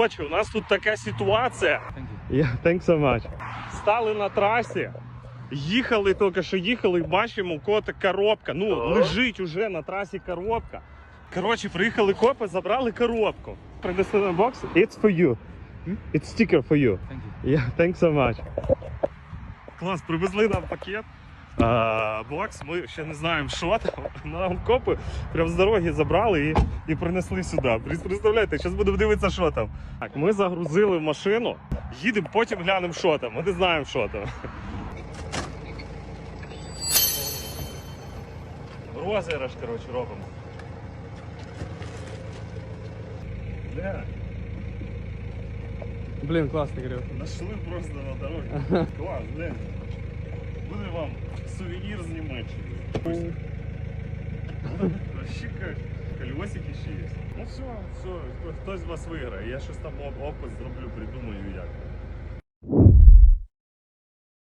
Короче, у нас тут така ситуація. Yeah, thanks so much. Стали на трасі, їхали тільки що їхали, і бачимо, у кого-то коробка. Ну, лежить уже на трасі коробка. Коротше, приїхали копи, забрали коробку. Принесли на бокс. It's for you. It's sticker for you. Thank you. Yeah, thanks so much. Клас, привезли нам пакет. Бокс, ми ще не знаємо, що там. Нам копи прям з дороги забрали і, і принесли сюди. Представляєте, зараз будемо дивитися, що там. Так, ми загрузили в машину, їдемо, потім глянемо, що там. Ми не знаємо, що там. Розіграш, коротше, робимо. Бля, Блін, класний грив. Нашли просто на дороге. Клас, блин. Вам сувенір з Німеччини. Как колесики ще є. Ну все, все, кто хтось з вас виграє. Я щось там опыт зроблю, придумаю як.